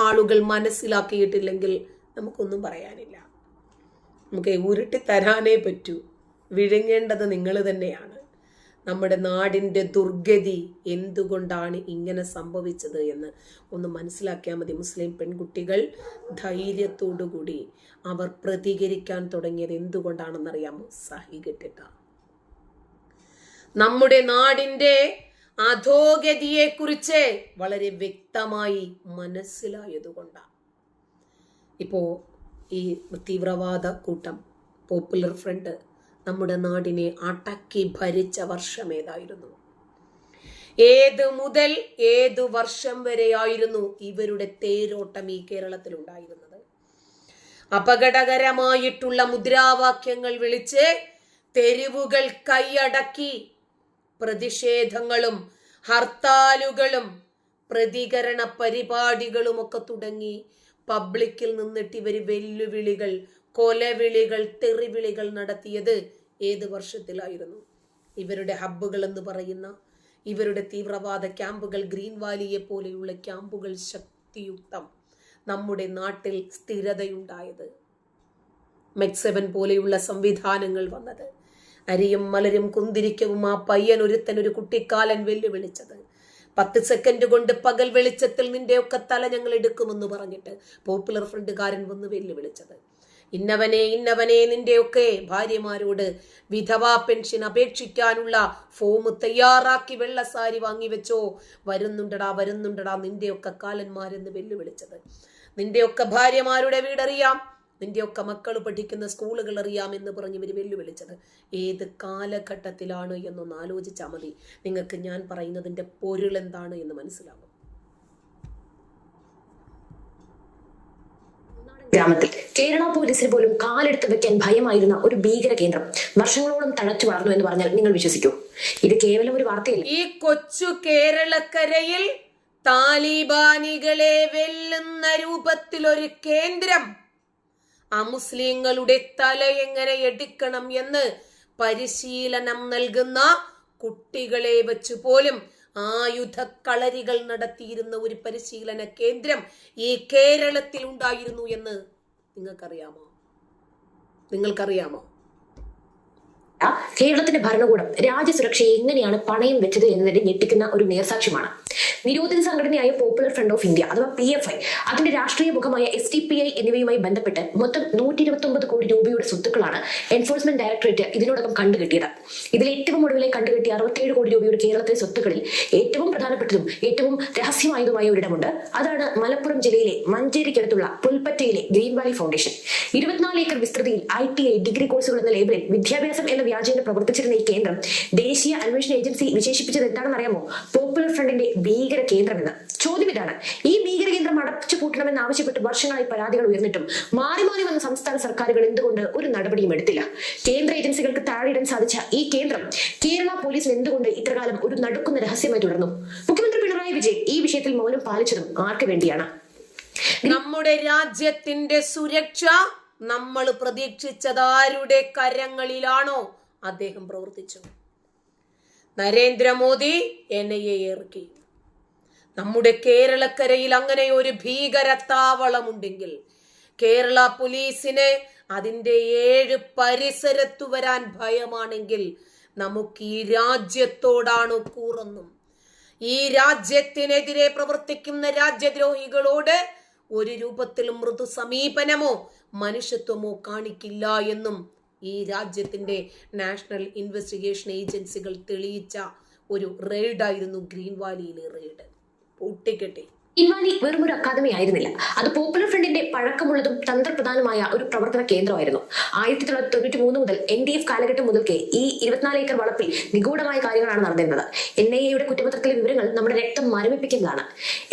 ആളുകൾ മനസ്സിലാക്കിയിട്ടില്ലെങ്കിൽ നമുക്കൊന്നും പറയാനില്ല. നമുക്ക് ഉരുട്ടി തരാനേ പറ്റൂ. വിഴുങ്ങേണ്ടത് നിങ്ങൾ തന്നെയാണ്. നമ്മുടെ നാടിന്റെ ദുർഗതി എന്തുകൊണ്ടാണ് ഇങ്ങനെ സംഭവിച്ചത് എന്ന് ഒന്ന് മനസ്സിലാക്കിയാൽ മതി. മുസ്ലിം പെൺകുട്ടികൾ ധൈര്യത്തോടുകൂടി അവർ പ്രതികരിക്കാൻ തുടങ്ങിയത് എന്തുകൊണ്ടാണെന്നറിയാമോ? സഹികെട്ടിട്ടാണ് നമ്മുടെ നാടിന്റെ അധോഗതിയെക്കുറിച്ച് വളരെ വ്യക്തമായി മനസ്സിലായതുകൊണ്ടാണ് ഇപ്പോ ഈ തീവ്രവാദ കൂട്ടം പോപ്പുലർ ഫ്രണ്ട് നമ്മുടെ നാടിനെ അടക്കി ഭരിച്ച വർഷം ഏതായിരുന്നു? ഏത് മുതൽ ഏത് വർഷം വരെയായിരുന്നു ഇവരുടെ തേരോട്ടം ഈ കേരളത്തിൽ ഉണ്ടായിരുന്നത്? അപകടകരമായിട്ടുള്ള മുദ്രാവാക്യങ്ങൾ വിളിച്ച് തെരുവുകൾ കൈയടക്കി പ്രതിഷേധങ്ങളും ഹർത്താലുകളും പ്രതികരണ പരിപാടികളുമൊക്കെ തുടങ്ങി. പബ്ലിക്കിൽ നിന്നിട്ട് ഇവർ വെല്ലുവിളികൾ കൊലവിളികൾ തെറിവിളികൾ നടത്തിയത് ഏത് വർഷത്തിലായിരുന്നു? ഇവരുടെ ഹബ്ബുകൾ എന്ന് പറയുന്ന ഇവരുടെ തീവ്രവാദ ക്യാമ്പുകൾ ഗ്രീൻ വാലിയെ പോലെയുള്ള ക്യാമ്പുകൾ ശക്തിയുക്തം നമ്മുടെ നാട്ടിൽ സ്ഥിരതയുണ്ടായത്. മെക്സെവൻ പോലെയുള്ള സംവിധാനങ്ങൾ വന്നത്. അരിയും മലരും കുന്തിരിക്കവും ആ പയ്യൻ ഒരുത്തൻ ഒരു കുട്ടിക്കാലൻ വെല്ലുവിളിച്ചത്. പത്ത് സെക്കൻഡ് കൊണ്ട് പകൽ വെളിച്ചത്തിൽ നിന്റെയൊക്കെ തല ഞങ്ങൾ എടുക്കുമെന്ന് പറഞ്ഞിട്ട് പോപ്പുലർ ഫ്രണ്ടുകാരൻ വന്ന് വെല്ലുവിളിച്ചത്. ഇന്നവനെ ഇന്നവനെ നിന്റെയൊക്കെ ഭാര്യമാരോട് വിധവാ പെൻഷൻ അപേക്ഷിക്കാനുള്ള ഫോം തയ്യാറാക്കി വെള്ളസാരി വാങ്ങി വെച്ചോ? വരുന്നുണ്ടടാ വരുന്നുണ്ടടാ നിന്റെയൊക്കെ കാലന്മാരെന്ന് വെല്ലുവിളിച്ചത്. നിന്റെയൊക്കെ ഭാര്യമാരുടെ വീടറിയാം. നിന്റെയൊക്കെ മക്കൾ പഠിക്കുന്ന സ്കൂളുകൾ അറിയാം എന്ന് പറഞ്ഞ് ഇവർ വെല്ലുവിളിച്ചത്. ഏത് കാലഘട്ടത്തിലാണ് എന്നൊന്ന് ആലോചിച്ചാൽ മതി. നിങ്ങൾക്ക് ഞാൻ പറയുന്നതിന്റെ പൊരുൾ എന്താണ് എന്ന് മനസ്സിലാകും ഗ്രാമത്തിൽ കേരള പോലീസിന് പോലും കാലെടുത്ത് വെക്കാൻ ഭയമായിരുന്ന ഒരു ഭീകര കേന്ദ്രം വർഷങ്ങളോളം തഴച്ചു വളർന്നു എന്ന് പറഞ്ഞാൽ നിങ്ങൾ വിശ്വസിക്കൂ. ഇത് കേവലം ഒരു വാർത്തയല്ല. ഈ കൊച്ചു കേരളക്കരയിൽ താലിബാനികളെ വെല്ലുന്ന രൂപത്തിൽ ഒരു കേന്ദ്രം അമുസ്ലിങ്ങളുടെ തല എങ്ങനെ എടുക്കണം എന്ന് പരിശീലനം നൽകുന്ന കുട്ടികളെ വെച്ച് പോലും ആയുധ കളരികൾ നടത്തിയിരുന്ന ഒരു പരിശീലന കേന്ദ്രം ഈ കേരളത്തിൽ ഉണ്ടായിരുന്നു എന്ന് നിങ്ങൾക്കറിയാമോ? നിങ്ങൾക്കറിയാമോ? കേരളത്തിന്റെ ഭരണകൂടം രാജ്യസുരക്ഷയെ എങ്ങനെയാണ് പണയം വെച്ചത് എന്നതിന്റെ ഞെട്ടിക്കുന്ന ഒരു നേർസാക്ഷ്യമാണ്. നിരോധിത സംഘടനയായ പോപ്പുലർ ഫ്രണ്ട് ഓഫ് ഇന്ത്യ അഥവാ പി എഫ് ഐ അതിന്റെ രാഷ്ട്രീയ മുഖമായ എസ് ടി പി ഐ എന്നിവയുമായി ബന്ധപ്പെട്ട് മൊത്തം നൂറ്റി ഇരുപത്തി ഒമ്പത് കോടി രൂപയുടെ സ്വത്തുക്കളാണ് എൻഫോഴ്സ്മെന്റ് ഡയറക്ടറേറ്റ് ഇതിനോടകം കണ്ടുകെട്ടിയത്. ഇതിൽ ഏറ്റവും ഒടുവിലെ കണ്ടുകെട്ടിയ അറുപത്തിയേഴ് കോടി രൂപയുടെ കേരളത്തിലെ സ്വത്തുക്കളിൽ ഏറ്റവും പ്രധാനപ്പെട്ടതും ഏറ്റവും രഹസ്യമായതുമായ ഒരിടമുണ്ട്. അതാണ് മലപ്പുറം ജില്ലയിലെ മഞ്ചേരിക്കടുത്തുള്ള പുൽപ്പറ്റയിലെ ഗ്രീൻ വാലി ഫൗണ്ടേഷൻ ഇരുപത്തിനാല് ഏക്കർ വിസ്തൃതിയിൽ ഐ ടി ഐ ഡിഗ്രി കോഴ്സുകൾ എന്ന ലേബലിൽ വിദ്യാഭ്യാസം എന്ന വ്യാജേന പ്രവർത്തിച്ചിരുന്ന ഈ കേന്ദ്രം ദേശീയ അന്വേഷണ ഏജൻസി വിശേഷിപ്പിച്ചത് എന്താണെന്ന് അറിയാമോ? പോപ്പുലർ ഫ്രണ്ടിന്റെ ഭീകര കേന്ദ്രമെന്ന്. ചോദ്യം ഇതാണ്. ഈ ഭീകര കേന്ദ്രം അടച്ചു പൂട്ടണമെന്ന് ആവശ്യപ്പെട്ട് വർഷങ്ങളായി പരാതികൾ ഉയർന്നിട്ടും മാറി മാറി വന്ന സംസ്ഥാന സർക്കാരുകൾ എന്തുകൊണ്ട് ഒരു നടപടിയും എടുത്തില്ല? കേന്ദ്ര ഏജൻസികൾക്ക് താഴെയിടാൻ സാധിച്ച ഈ കേന്ദ്രം കേരള പോലീസിന് എന്തുകൊണ്ട് ഇത്രകാലം ഒരു നടുക്കുന്ന രഹസ്യമായി തുടർന്നു? മുഖ്യമന്ത്രി പിണറായി വിജയൻ ഈ വിഷയത്തിൽ മൗനം പാലിച്ചതും ആർക്ക് വേണ്ടിയാണ്? നമ്മുടെ രാജ്യത്തിന്റെ സുരക്ഷ നമ്മൾ പ്രതീക്ഷിച്ചത് ആരുടെ കരങ്ങളിലാണോ? അദ്ദേഹം പ്രവർത്തിച്ചു. നരേന്ദ്രമോദി എൻ ഐ എ ഇറക്കി നമ്മുടെ കേരളക്കരയിൽ അങ്ങനെ ഒരു ഭീകര താവളമുണ്ടെങ്കിൽ കേരള പോലീസിന് അതിന്റെ ഏഴ് പരിസരത്തു വരാൻ ഭയമാണെങ്കിൽ നമുക്ക് ഈ രാജ്യത്തോടാണ് കൂറെന്നും? ഈ രാജ്യത്തിനെതിരെ പ്രവർത്തിക്കുന്ന രാജ്യദ്രോഹികളോട് ഒരു രൂപത്തിലും മൃദു സമീപനമോ മനുഷ്യത്വമോ കാണിക്കില്ല എന്നും ഈ രാജ്യത്തിന്റെ നാഷണൽ ഇൻവെസ്റ്റിഗേഷൻ ഏജൻസികൾ തെളിയിച്ച ഒരു റെയ്ഡായിരുന്നു ഗ്രീൻ വാലിയിലെ റെയ്ഡ്. പൊട്ടിക്കെട്ടി ഇൻവാലി വെറും ഒരു അക്കാദമി ആയിരുന്നില്ല. അത് പോപ്പുലർ ഫ്രണ്ടിന്റെ പഴക്കമുള്ളതും തന്ത്രപ്രധാനമായ ഒരു പ്രവർത്തന കേന്ദ്രമായിരുന്നു. ആയിരത്തി തൊള്ളായിരത്തി തൊണ്ണൂറ്റി മൂന്ന് മുതൽ എൻ ഡി എഫ് കാലഘട്ടം മുതൽക്കേ ഈ ഇരുപത്തിനാല് ഏക്കർ വളപ്പിൽ നിഗൂഢമായ കാര്യങ്ങളാണ് നടന്നിരുന്നത്. എൻ ഐ എയുടെ കുറ്റപത്രത്തിലെ വിവരങ്ങൾ നമ്മുടെ രക്തം മരവിപ്പിക്കുന്നതാണ്.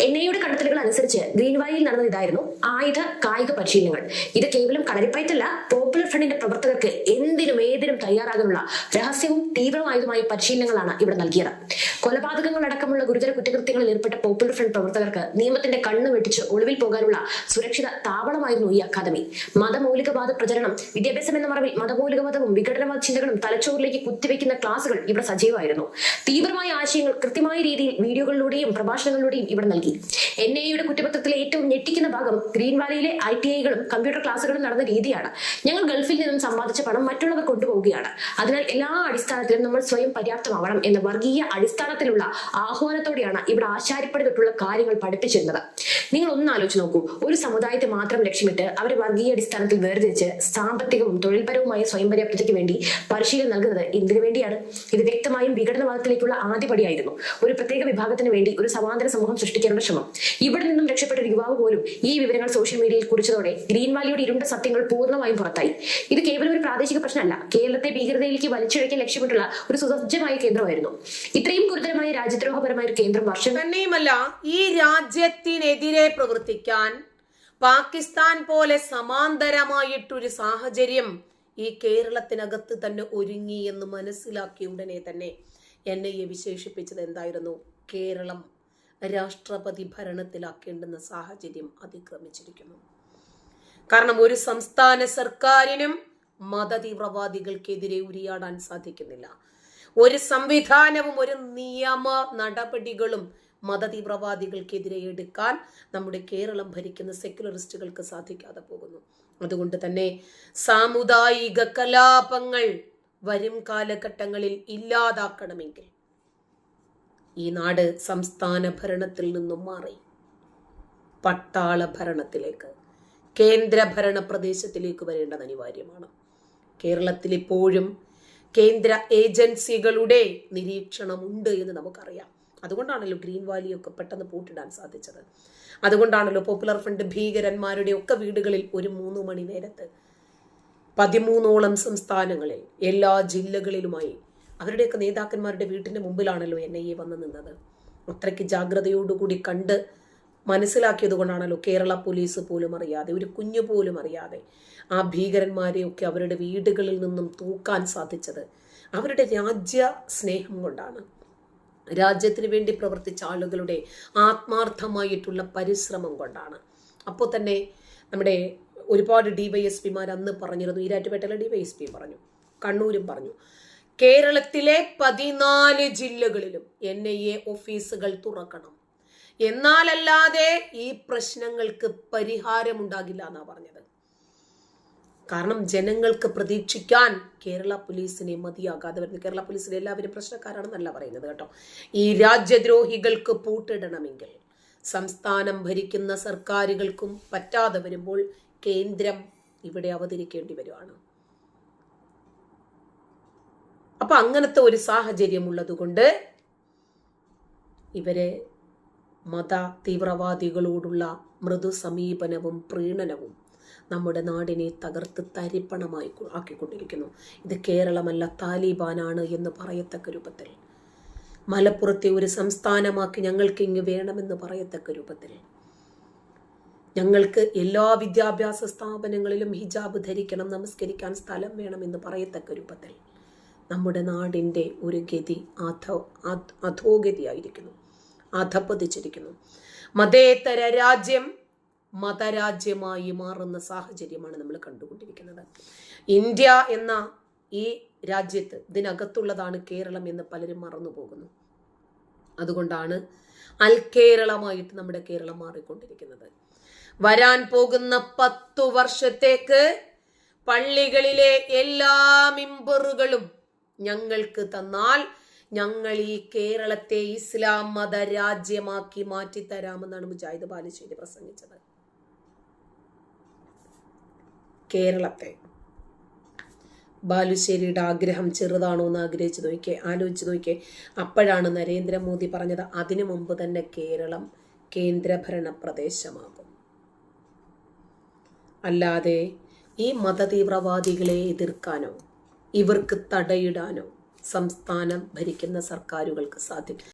എൻ ഐ എയുടെ കണ്ടെത്തലുകൾ അനുസരിച്ച് ഗ്രീൻവാലിയിൽ നടന്ന ഇതായിരുന്നു. ആയുധ കായിക പരിശീലനങ്ങൾ. ഇത് കേവലം കളരിപ്പയറ്റല്ല പോപ്പുലർ ഫ്രണ്ടിന്റെ പ്രവർത്തകർക്ക് എന്തിനും ഏതിനും തയ്യാറാകാനുള്ള രഹസ്യവും തീവ്രമായതുമായ പരിശീലനങ്ങളാണ് ഇവിടെ നൽകിയത്. കൊലപാതകങ്ങൾ അടക്കമുള്ള ഗുരുതര കുറ്റകൃത്യങ്ങളിൽ ഏർപ്പെട്ട പോപ്പുലർ ഫ്രണ്ട് പ്രവർത്തകർക്ക് നിയമത്തിന്റെ കണ്ണ് വെട്ടിച്ച് ഒളിവിൽ പോകാനുള്ള സുരക്ഷിത താവളമായിരുന്നു ഈ അക്കാദമി. മതമൗലികവാദ പ്രചരണം വിദ്യാഭ്യാസം എന്ന മറവിൽ മതമൗലികവാദവും വിഘടനവാദ ചിന്തകളും തലച്ചോറിലേക്ക് കുത്തിവെക്കുന്ന ക്ലാസുകൾ ഇവിടെ സജീവമായിരുന്നു. തീവ്രമായ ആശയങ്ങൾ കൃത്യമായ രീതിയിൽ വീഡിയോകളിലൂടെയും പ്രഭാഷണങ്ങളിലൂടെയും ഇവിടെ നൽകി. എൻ ഐയുടെ കുറ്റപത്രത്തിലെ ഏറ്റവും ഞെട്ടിക്കുന്ന ഭാഗം ഗ്രീൻ വാലിയിലെ ഐ ടി ഐകളും കമ്പ്യൂട്ടർ ക്ലാസുകളും നടന്ന രീതിയാണ്. ഞങ്ങൾ ഗൾഫിൽ നിന്നും സമ്പാദിച്ച പണം മറ്റുള്ളവർ കൊണ്ടുപോവുകയാണ്. അതിനാൽ എല്ലാ അടിസ്ഥാനത്തിലും നമ്മൾ സ്വയം പര്യാപ്തമാവണം എന്ന വർഗീയ അടിസ്ഥാനത്തിലുള്ള ആഹ്വാനത്തോടെയാണ് ഇവിടെ ആശാരിപ്പടി തൊട്ടുള്ള കാര്യങ്ങൾ പഠിപ്പിച്ചിരുന്നത് നിങ്ങൾ ഒന്ന് ആലോചിച്ച് നോക്കൂ. ഒരു സമുദായത്തെ മാത്രം ലക്ഷ്യമിട്ട് അവരെ വർഗീയ അടിസ്ഥാനത്തിൽ വേർതിരിച്ച് സാമ്പത്തികവും തൊഴിൽപരവുമായ സ്വയം പര്യാപ്തതയ്ക്ക് വേണ്ടി പരിശീലനം നൽകുന്നത് എന്തിനു വേണ്ടിയാണ്? ഇത് വ്യക്തമായും വിഘടനവാദത്തിലേക്കുള്ള ആദ്യപടിയായിരുന്നു ഒരു പ്രത്യേക വിഭാഗത്തിന് വേണ്ടി ഒരു സമാന്തര സമൂഹം സൃഷ്ടിക്കാനുള്ള ശ്രമം. ഇവിടെ നിന്നും രക്ഷപ്പെട്ട ഒരു യുവാവ് പോലും ഈ വിവരങ്ങൾ സോഷ്യൽ മീഡിയയിൽ കുറിച്ചതോടെ ഗ്രീൻ വാലിയുടെ ഇരുണ്ട സത്യങ്ങൾ പൂർണമായും പുറത്തായി. ഇത് കേവലം ഒരു പ്രാദേശിക പ്രശ്നമല്ല. കേരളത്തെ ഭീകരതയിലേക്ക് വലിച്ചിഴയ്ക്കാൻ ലക്ഷ്യമിട്ടുള്ള ഒരു സുസജ്ജമായ കേന്ദ്രമായിരുന്നു. ഇത്രയും ഗുരുതരമായ രാജ്യദ്രോഹപരമായ ഒരു കേന്ദ്രം വർഷം തന്നെയുമല്ല ഈ രാജ്യത്തിനെതിരെ പ്രവർത്തിക്കാൻ പാകിസ്ഥാൻ പോലെ സമാന്തരമായിട്ടൊരു സാഹചര്യം ഈ കേരളത്തിനകത്ത് തന്നെ ഒരുങ്ങി എന്ന് മനസ്സിലാക്കിയ ഉടനെ തന്നെ എന്നെ വിശേഷിപ്പിച്ചത് എന്തായിരുന്നു? കേരളം രാഷ്ട്രപതി ഭരണത്തിലാക്കേണ്ടുന്ന സാഹചര്യം അതിക്രമിച്ചിരിക്കുന്നു. കാരണം ഒരു സംസ്ഥാന സർക്കാരിനും മതതീവ്രവാദികൾക്കെതിരെ ഉരിയാടാൻ സാധിക്കുന്നില്ല. ഒരു സംവിധാനവും ഒരു നിയമ നടപടികളും മതതീവ്രവാദികൾക്കെതിരെ എടുക്കാൻ നമ്മുടെ കേരളം ഭരിക്കുന്ന സെക്യുലറിസ്റ്റുകൾക്ക് സാധിക്കാതെ പോകുന്നു. അതുകൊണ്ട് തന്നെ സാമുദായിക കലാപങ്ങൾ വരും കാലഘട്ടങ്ങളിൽ ഇല്ലാതാക്കണമെങ്കിൽ ഈ നാട് സംസ്ഥാന ഭരണത്തിൽ നിന്നും മാറി പട്ടാള ഭരണത്തിലേക്ക് കേന്ദ്ര ഭരണ പ്രദേശത്തിലേക്ക് വരേണ്ടത് അനിവാര്യമാണ്. കേരളത്തിൽ ഇപ്പോഴും കേന്ദ്ര ഏജൻസികളുടെ നിരീക്ഷണമുണ്ട് എന്ന് നമുക്കറിയാം. അതുകൊണ്ടാണല്ലോ ഗ്രീൻ വാലിയൊക്കെ പെട്ടെന്ന് പൂട്ടിടാൻ സാധിച്ചത്. അതുകൊണ്ടാണല്ലോ പോപ്പുലർ ഫ്രണ്ട് ഭീകരന്മാരുടെ ഒക്കെ വീടുകളിൽ ഒരു മൂന്ന് മണി നേരത്ത് പതിമൂന്നോളം സംസ്ഥാനങ്ങളിൽ എല്ലാ ജില്ലകളിലുമായി അവരുടെയൊക്കെ നേതാക്കന്മാരുടെ വീട്ടിന്റെ മുമ്പിലാണല്ലോ എൻ ഐ എ വന്ന് നിന്നത്. അത്രയ്ക്ക് ജാഗ്രതയോടുകൂടി കണ്ട് മനസ്സിലാക്കിയത് കൊണ്ടാണല്ലോ കേരള പോലീസ് പോലും അറിയാതെ ഒരു കുഞ്ഞു പോലും അറിയാതെ ആ ഭീകരന്മാരെയൊക്കെ അവരുടെ വീടുകളിൽ നിന്നും തൂക്കാൻ സാധിച്ചത്. അവരുടെ രാജ്യ സ്നേഹം കൊണ്ടാണ്. രാജ്യത്തിന് വേണ്ടി പ്രവർത്തിച്ച ആളുകളുടെ ആത്മാർത്ഥമായിട്ടുള്ള പരിശ്രമം കൊണ്ടാണ്. അപ്പോൾ തന്നെ നമ്മുടെ ഒരുപാട് ഡി വൈ എസ് പിമാർ അന്ന് പറഞ്ഞിരുന്നു. ഈരാറ്റുപേട്ടയിലെ ഡി വൈ എസ് പി പറഞ്ഞു. കണ്ണൂരും പറഞ്ഞു. കേരളത്തിലെ പതിനാല് ജില്ലകളിലും എൻ ഐ എ ഓഫീസുകൾ തുറക്കണം. എന്നാലല്ലാതെ ഈ പ്രശ്നങ്ങൾക്ക് പരിഹാരമുണ്ടാകില്ല എന്നാണ് പറഞ്ഞത്. കാരണം ജനങ്ങൾക്ക് പ്രതീക്ഷിക്കാൻ കേരള പോലീസിനെ മതിയാകാതെ വരുന്നത്. കേരള പോലീസിലെ എല്ലാവരും പ്രശ്നക്കാരാണെന്നല്ല പറയുന്നത് കേട്ടോ. ഈ രാജ്യദ്രോഹികൾക്ക് പൂട്ടിടണമെങ്കിൽ സംസ്ഥാനം ഭരിക്കുന്ന സർക്കാരുകൾക്കും പറ്റാതെ വരുമ്പോൾ കേന്ദ്രം ഇവിടെ അവതരിക്കേണ്ടി വരുവാണ്. അപ്പൊ അങ്ങനത്തെ ഒരു സാഹചര്യം ഉള്ളതുകൊണ്ട് ഇവരെ മത തീവ്രവാദികളോടുള്ള മൃദു സമീപനവും പ്രീണനവും നമ്മുടെ നാടിനെ തകർത്ത് തരിപ്പണമായി ആക്കിക്കൊണ്ടിരിക്കുന്നു. ഇത് കേരളമല്ല താലിബാനാണ് എന്ന് പറയത്തക്ക രൂപത്തിൽ. മലപ്പുറത്തെ ഒരു സംസ്ഥാനമാക്കി ഞങ്ങൾക്ക് ഇങ്ങ് വേണമെന്ന് പറയത്തക്ക രൂപത്തിൽ. ഞങ്ങൾക്ക് എല്ലാ വിദ്യാഭ്യാസ സ്ഥാപനങ്ങളിലും ഹിജാബ് ധരിക്കണം നമസ്കരിക്കാൻ സ്ഥലം വേണമെന്ന് പറയത്തക്ക രൂപത്തിൽ. നമ്മുടെ നാടിന്റെ ഒരു ഗതി അധ- അധോഗതിയായിരിക്കുന്നു. അധപ്പതിച്ചിരിക്കുന്നു മതേതര രാജ്യം മതരാജ്യമായി മാറുന്ന സാഹചര്യമാണ് നമ്മൾ കണ്ടുകൊണ്ടിരിക്കുന്നത്. ഇന്ത്യ എന്ന ഈ രാജ്യത്ത് ഇതിനകത്തുള്ളതാണ് കേരളം എന്ന് പലരും മറന്നു പോകുന്നു അതുകൊണ്ടാണ് അൽ കേരളമായിട്ട് നമ്മുടെ കേരളം മാറിക്കൊണ്ടിരിക്കുന്നത്. വരാൻ പോകുന്ന പത്തു വർഷത്തേക്ക് പള്ളികളിലെ എല്ലാ മിമ്പറുകളും ഞങ്ങൾക്ക് തന്നാൽ ഞങ്ങൾ ഈ കേരളത്തെ ഇസ്ലാം മത രാജ്യമാക്കി മാറ്റിത്തരാമെന്നാണ് മുജാഹിദ് ബാലുശ്ശേരി പ്രസംഗിച്ചത്. കേരളത്തെ. ബാലുശ്ശേരിയുടെ ആഗ്രഹം ചെറുതാണോ എന്ന് ആഗ്രഹിച്ചു നോക്കിയേ ആലോചിച്ച് നോക്കിയേ. അപ്പോഴാണ് നരേന്ദ്രമോദി പറഞ്ഞത് അതിനു മുമ്പ് തന്നെ കേരളം കേന്ദ്രഭരണ പ്രദേശമാകും. അല്ലാതെ ഈ മതതീവ്രവാദികളെ എതിർക്കാനോ ഇവർക്ക് തടയിടാനോ സംസ്ഥാനം ഭരിക്കുന്ന സർക്കാരുകൾക്ക് സാധിക്കും